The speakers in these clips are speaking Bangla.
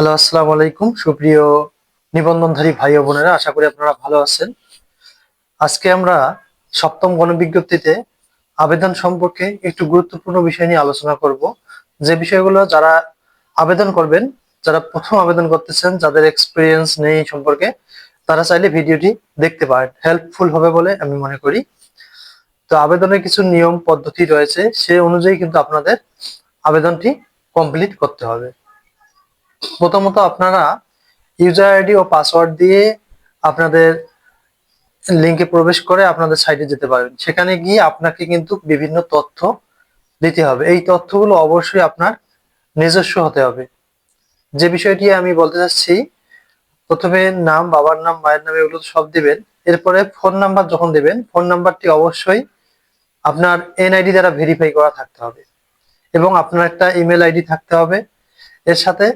হ্যালো, আসসালামু আলাইকুম। সুপ্রিয় নিবন্ধনধারী ভাই ও বোনেরা, আশা করি আপনারা ভালো আছেন। আজকে আমরা সপ্তম গণবিজ্ঞপ্তিতে আবেদন সম্পর্কে একটু গুরুত্বপূর্ণ বিষয় নিয়ে আলোচনা করব। যে বিষয়গুলো যারা আবেদন করবেন, যারা প্রথম আবেদন করতেছেন, যাদের এক্সপিরিয়েন্স নেই সম্পর্কে, তারা চাইলে ভিডিওটি দেখতে পারেন। হেল্পফুল হবে বলে আমি মনে করি। তো আবেদনের কিছু নিয়ম, পদ্ধতি রয়েছে, সে অনুযায়ী কিন্তু আপনাদের আবেদনটি কমপ্লিট করতে হবে। প্রথমত আপনারা ইউজার আইডি ও পাসওয়ার্ড দিয়ে আপনাদের লিংকে প্রবেশ করে আপনাদের সাইটে যেতে পারবেন। সেখানে গিয়ে আপনাকে কিন্তু বিভিন্ন তথ্য দিতে হবে। এই তথ্যগুলো অবশ্যই আপনার নিজস্ব হতে হবে। যে বিষয়টি আমি বলতে চাচ্ছি, প্রথমে নাম, বাবার নাম, মায়ের নাম এগুলো সব দিবেন। এরপরে ফোন নাম্বার যখন দেবেন ফোন নাম্বারটি অবশ্যই আপনার এনআইডি দ্বারা ভেরিফাই করা থাকতে হবে। এবং আপনার একটা ইমেল আইডি থাকতে হবে। এর সাথে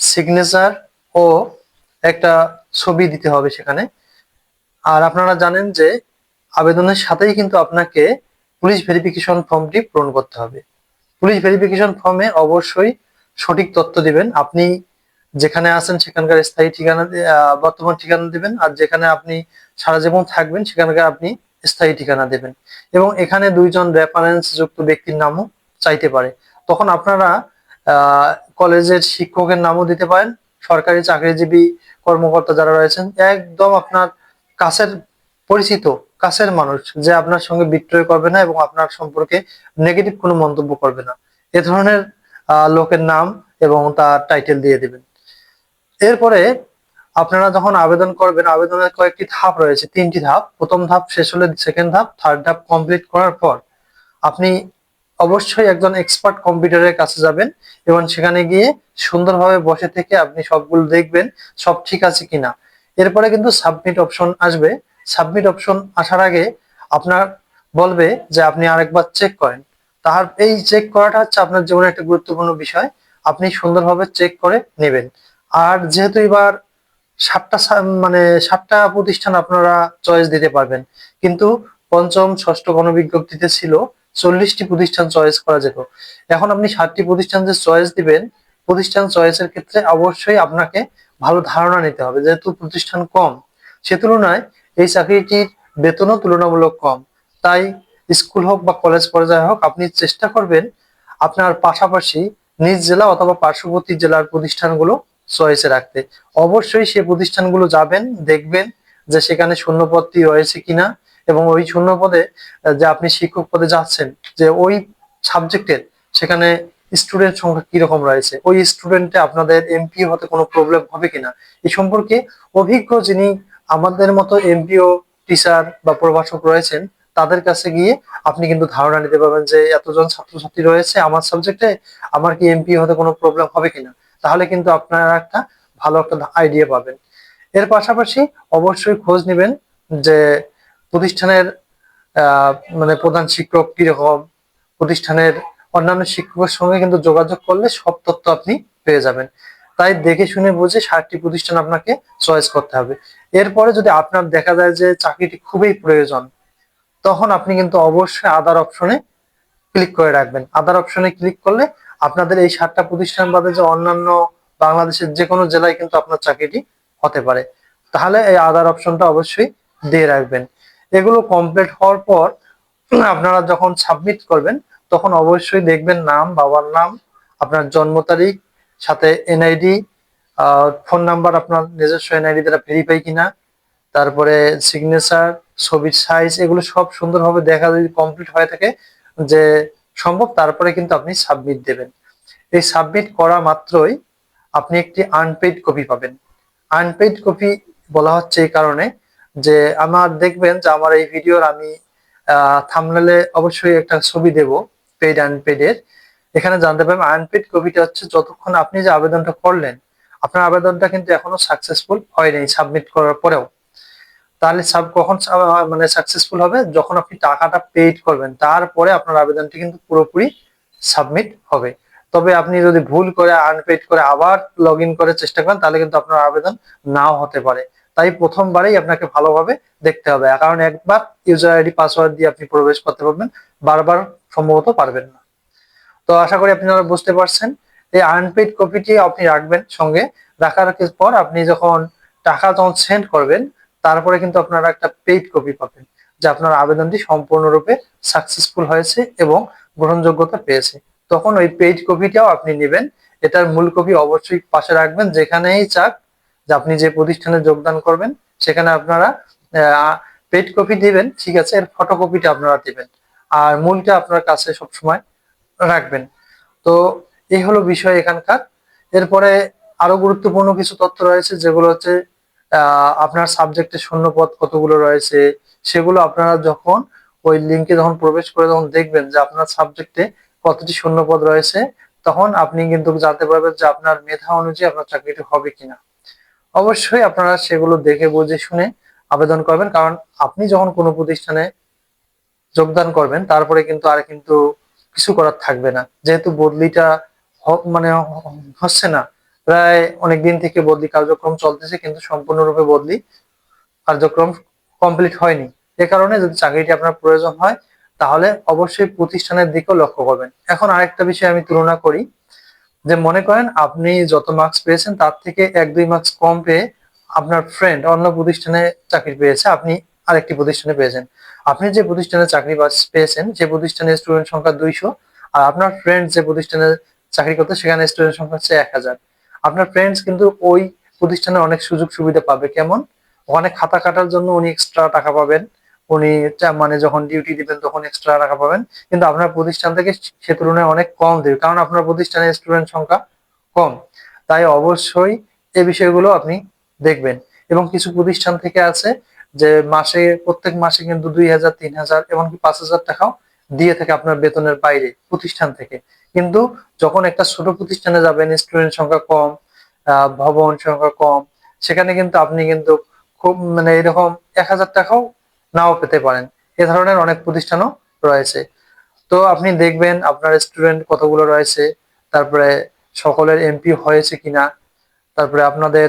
সিগনেচার ও একটা ছবি দিতে হবে সেখানে। আর আপনারা জানেন যে আবেদনের সাথেই কিন্তু আপনাকে পুলিশ ভেরিফিকেশন ফর্মটি পূরণ করতে হবে। পুলিশ ভেরিফিকেশন ফর্মে অবশ্যই সঠিক তথ্য দিবেন। আপনি যেখানে আছেন সেখানকার স্থায়ী ঠিকানা বর্তমান ঠিকানা দিবেন আর যেখানে আপনি সারা জীবন থাকবেন সেখানকার আপনি স্থায়ী ঠিকানা দেবেন। এবং এখানে দুইজন রেফারেন্স যুক্ত ব্যক্তির নামও চাইতে পারে। তখন আপনারা কলেজের শিক্ষকের নামও দিতে পারেন। সরকারি চাকরিজীবী কর্মকর্তা যারা রয়েছেন, একদম আপনার কাছের পরিচিত, কাছের মানুষ যে আপনার সঙ্গে বিক্রয় করবে না এবং আপনার সম্পর্কে নেগেটিভ কোনো মন্তব্য করবে না। এ ধরনের লোকের নাম এবং তার টাইটেল দিয়ে দিবেন। এরপরে আপনারা যখন আবেদন করবেন, আবেদনের কয়েকটি ধাপ রয়েছে, তিনটি ধাপ। প্রথম ধাপ শেষ হলে সেকেন্ড ধাপ থার্ড ধাপ কমপ্লিট করার পর আপনি অবশ্যই একজন এক্সপার্ট কম্পিউটারের কাছে যাবেন এবং সেখানে গিয়ে সুন্দরভাবে বসে থেকে আপনি সবগুলো দেখবেন, সব ঠিক আছে কিনা। এরপরে কিন্তু সাবমিট অপশন আসবে। সাবমিট অপশন আসার আগে আপনার বলবে যে আপনি আরেকবার চেক করেন। তার, এই চেক করাটা হচ্ছে আপনার জীবনে একটা গুরুত্বপূর্ণ বিষয়। আপনি সুন্দরভাবে চেক করে নেবেন। আর যেহেতু এবার সাতটা মানে সাতটা প্রতিষ্ঠান আপনারা চয়েস দিতে পারবেন। কিন্তু পঞ্চম, ষষ্ঠ গণবিজ্ঞপ্তিতে ছিল চল্লিশটি প্রতিষ্ঠান চয়েস করা যেত। এখন আপনি ষাটটি প্রতিষ্ঠান যে চয়েস দিবেন, প্রতিষ্ঠান চয়েসের ক্ষেত্রে অবশ্যই আপনাকে ভালো ধারণা নিতে হবে। যেহেতু প্রতিষ্ঠান কম, সে তুলনায় এই চাকরিটির বেতনও তুলনামূলক কম। তাই স্কুল হোক বা কলেজ পর্যায়ে হোক, আপনি চেষ্টা করবেন আপনার পাশাপাশি নিজ জেলা অথবা পার্শ্ববর্তী জেলার প্রতিষ্ঠানগুলো চয়েসে রাখতে। অবশ্যই সে প্রতিষ্ঠানগুলো যাবেন, দেখবেন যে সেখানে শূন্যপদটি রয়েছে কিনা। এবং ওই শূন্য পদে যে আপনি শিক্ষক পদে যাচ্ছেন, যে ওই সাবজেক্টের সেখানে স্টুডেন্ট সংখ্যা কীরকম রয়েছে? ওই স্টুডেন্টে আপনাদের এমপি হতে কোনো প্রবলেম হবে কিনা? এই সম্পর্কে অভিজ্ঞ যিনি আমাদের মতো এমপিও টিচার বা প্রভাষক রয়েছেন, তাদের কাছে গিয়ে আপনি কিন্তু ধারণা নিতে পারবেন যে এতজন ছাত্রছাত্রী রয়েছে আমার সাবজেক্টে আমার কি এমপি হতে কোনো প্রবলেম হবে কিনা? তাহলে কিন্তু আপনারা একটা ভালো একটা আইডিয়া পাবেন। এর পাশাপাশি অবশ্যই খোঁজ নেবেন যে প্রতিষ্ঠানের মানে প্রধান শিক্ষক কীরকম, প্রতিষ্ঠানের অন্যান্য শিক্ষকের সঙ্গে কিন্তু যোগাযোগ করলে সব তথ্য আপনি পেয়ে যাবেন। তাই দেখে শুনে বুঝে সাতটি প্রতিষ্ঠান আপনাকে চয়েস করতে হবে। এরপরে যদি আপনার দেখা যায় যে চাকরিটি খুবই প্রয়োজন, তখন আপনি কিন্তু অবশ্যই আদার অপশনে ক্লিক করে রাখবেন। আদার অপশনে ক্লিক করলে আপনাদের এই সাতটা প্রতিষ্ঠান বাদে যে অন্যান্য বাংলাদেশের যে কোনো জেলায় কিন্তু আপনার চাকরিটি হতে পারে। তাহলে এই আদার অপশনটা অবশ্যই দিয়ে রাখবেন। এগুলো কমপ্লিট হওয়ার পর আপনারা যখন সাবমিট করবেন, তখন অবশ্যই দেখবেন নাম, বাবার নাম, আপনার জন্ম তারিখ, সাথে এনআইডি ফোন নাম্বার আপনার নিজস্ব এনআইডি দ্বারা ভেরিফাই কিনা, তারপরে সিগনেচার ছবির সাইজ এগুলো সব সুন্দরভাবে দেখা যদি কমপ্লিট হয়ে থাকে, যে সম্ভব, তারপরে কিন্তু আপনি সাবমিট দেবেন। এই সাবমিট করা মাত্রই আপনি একটি আনপেইড কপি পাবেন। আনপেইড কপি বলা হচ্ছে এই কারণে যে আমার দেখবেন যে আমার এই ভিডিওর আমি থামনেলে অবশ্যই একটা ছবি দেব আনপেইড এর। এখানে জানতে পারবেন আনপেইড কপিটা হচ্ছে যতক্ষণ আপনি যে আবেদনটা করলেন, আপনার আবেদনটা কিন্তু এখনও সাকসেসফুল হয়নি সাবমিট করার পরেও। তাহলে সাব কখন মানে সাকসেসফুল হবে? যখন আপনি টাকাটা পেইড করবেন, তারপরে আপনার আবেদনটি কিন্তু পুরোপুরি সাবমিট হবে। তবে আপনি যদি ভুল করে আনপেইড করে আবার লগ করে চেষ্টা করেন, তাহলে কিন্তু আপনার আবেদন নাও হতে পারে। তাই প্রথমবারেই আপনাকে ভালোভাবে দেখতে হবে। কারণ একবার ইউজার আইডি পাসওয়ার্ড দিয়ে আপনি প্রবেশ করতে পারবেন, বারবার সম্ভবত পারবেন না। তো আশা করি আপনারা বুঝতে পারছেন। এই আনপেড কপিটি আপনি রাখবেন সঙ্গে। রাখার পর আপনি যখন টাকা যখন সেন্ড করবেন, তারপরে কিন্তু আপনারা একটা পেইড কপি পাবেন, যে আপনার আবেদনটি সম্পূর্ণরূপে সাকসেসফুল হয়েছে এবং গ্রহণযোগ্যতা পেয়েছে। তখন ওই পেইড কপিটাও আপনি নেবেন। এটার মূল কপি অবশ্যই পাশে রাখবেন। যেখানেই চাক যে আপনি যে প্রতিষ্ঠানে যোগদান করবেন, সেখানে আপনারা পেড কপি দিবেন, ঠিক আছে? এর ফটোকপিটা আপনারা দিবেন। আর মূলটা আপনার কাছে সবসময় রাখবেন। তো এই হলো বিষয় এখানকার। এরপরে আরও গুরুত্বপূর্ণ কিছু তথ্য রয়েছে, যেগুলো হচ্ছে আপনার সাবজেক্টে শূন্যপদ কতগুলো রয়েছে, সেগুলো আপনারা যখন ওই লিঙ্কে যখন প্রবেশ করে যখন দেখবেন যে আপনার সাবজেক্টে কতটি শূন্যপদ রয়েছে, তখন আপনি কিন্তু জানতে পারবেন যে আপনার মেধা অনুযায়ী আপনার চাকরিটি হবে কিনা। অবশ্যই আপনারা সেগুলো দেখে বুঝে শুনে আবেদন করবেন। কারণ আপনি যখন কোনো প্রতিষ্ঠানে যোগদান করবেন, তারপরে কিন্তু আর কিন্তু কিছু করার থাকবে না। যেহেতু বদলিটা মানে হচ্ছে না। প্রায় অনেক দিন থেকে বদলি কার্যক্রম চলতেছে, কিন্তু সম্পূর্ণরূপে বদলি কার্যক্রম কমপ্লিট হয়নি। এ কারণে যদি চাকরিটি আপনার প্রয়োজন হয়, তাহলে অবশ্যই প্রতিষ্ঠানের দিকেও লক্ষ্য করবেন। এখন আরেকটা বিষয় আমি তুলনা করি। যে মনে করেন আপনি যত মার্কস পেয়েছেন, তার থেকে এক দুই মার্কস কম পেয়ে আপনার ফ্রেন্ড অন্য প্রতিষ্ঠানে চাকরি পেয়েছে, আপনি আরেকটি প্রতিষ্ঠানে পেয়েছেন। আপনি যে প্রতিষ্ঠানে চাকরি পেয়েছেন, যে প্রতিষ্ঠানে স্টুডেন্ট সংখ্যা দুইশো, আর আপনার ফ্রেন্ড যে প্রতিষ্ঠানে চাকরি করতে, সেখানে স্টুডেন্ট সংখ্যা হচ্ছে এক হাজার। আপনার ফ্রেন্ডস কিন্তু ওই প্রতিষ্ঠানে অনেক সুযোগ সুবিধা পাবে। কেমন? ওখানে খাতা কাটার জন্য উনি এক্সট্রা টাকা পাবেন। উনি মানে যখন ডিউটি দিবেন তখন এক্সট্রা টাকা পাবেন। কিন্তু আপনার প্রতিষ্ঠান থেকে সে তুলনায় অনেক কম দেবে। কারণ আপনার প্রতিষ্ঠানে স্টুডেন্ট সংখ্যা কম। তাই অবশ্যই এই বিষয়গুলো আপনি দেখবেন। এবং কিছু প্রতিষ্ঠান থেকে আছে যে মাসে, প্রত্যেক মাসে কিন্তু দুই হাজার, তিন হাজার এমনকি পাঁচ হাজার টাকাও দিয়ে থাকে আপনার বেতনের বাইরে, প্রতিষ্ঠান থেকে। কিন্তু যখন একটা ছোট প্রতিষ্ঠানে যাবেন স্টুডেন্ট সংখ্যা কম ভবন সংখ্যা কম, সেখানে কিন্তু আপনি কিন্তু খুব মানে এরকম এক হাজার টাকাও নাও পেতে পারেন। এ ধরনের অনেক প্রতিষ্ঠানও রয়েছে। তো আপনি দেখবেন আপনার স্টুডেন্ট কতগুলো রয়েছে, তারপরে সকলের এমপি হয়েছে কিনা, তারপরে আপনাদের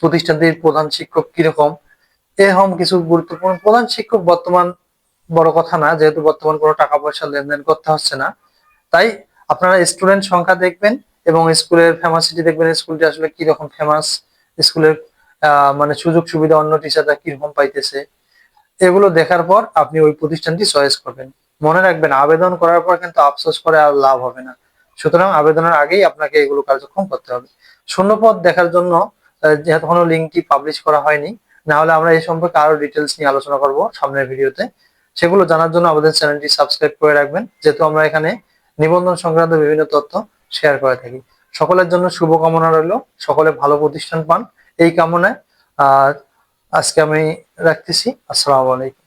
প্রতিষ্ঠানটির প্রধান শিক্ষক কীরকম। এরকম কিছু গুরুত্বপূর্ণ। প্রধান শিক্ষক বর্তমান বড় কথা না, যেহেতু বর্তমান কোনো টাকা পয়সা লেনদেন করতে হচ্ছে না। তাই আপনারা স্টুডেন্ট সংখ্যা দেখবেন এবং স্কুলের ফেমাসিটি দেখবেন স্কুলটি আসলে কীরকম ফেমাস স্কুলের মানে সুযোগ সুবিধা অন্য টিচাররা কীরকম পাইতেছে, এগুলো দেখার পর আপনি ওই প্রতিষ্ঠানটি চয়েস করবেন। মনে রাখবেন, আবেদন করার পর কিন্তু আফসোস করে আর লাভ হবে না। সুতরাং আবেদনের আগেই আপনাকে এগুলো কার্যক্রম করতে হবে। শূন্য শূন্যপদ দেখার জন্য যেহেতু কোনো লিঙ্কটি পাবলিশ করা হয়নি, না হলে আমরা এই সম্পর্কে আরও ডিটেলস নিয়ে আলোচনা করব সামনের ভিডিওতে। সেগুলো জানার জন্য আমাদের চ্যানেলটি সাবস্ক্রাইব করে রাখবেন, যেহেতু আমরা এখানে নিবন্ধন সংক্রান্ত বিভিন্ন তথ্য শেয়ার করে থাকি। সকলের জন্য শুভকামনা রইল, সকলে ভালো প্রতিষ্ঠান পান এই কামনায় আর আজকে আমি রাখতেছি। আসসালামু আলাইকুম।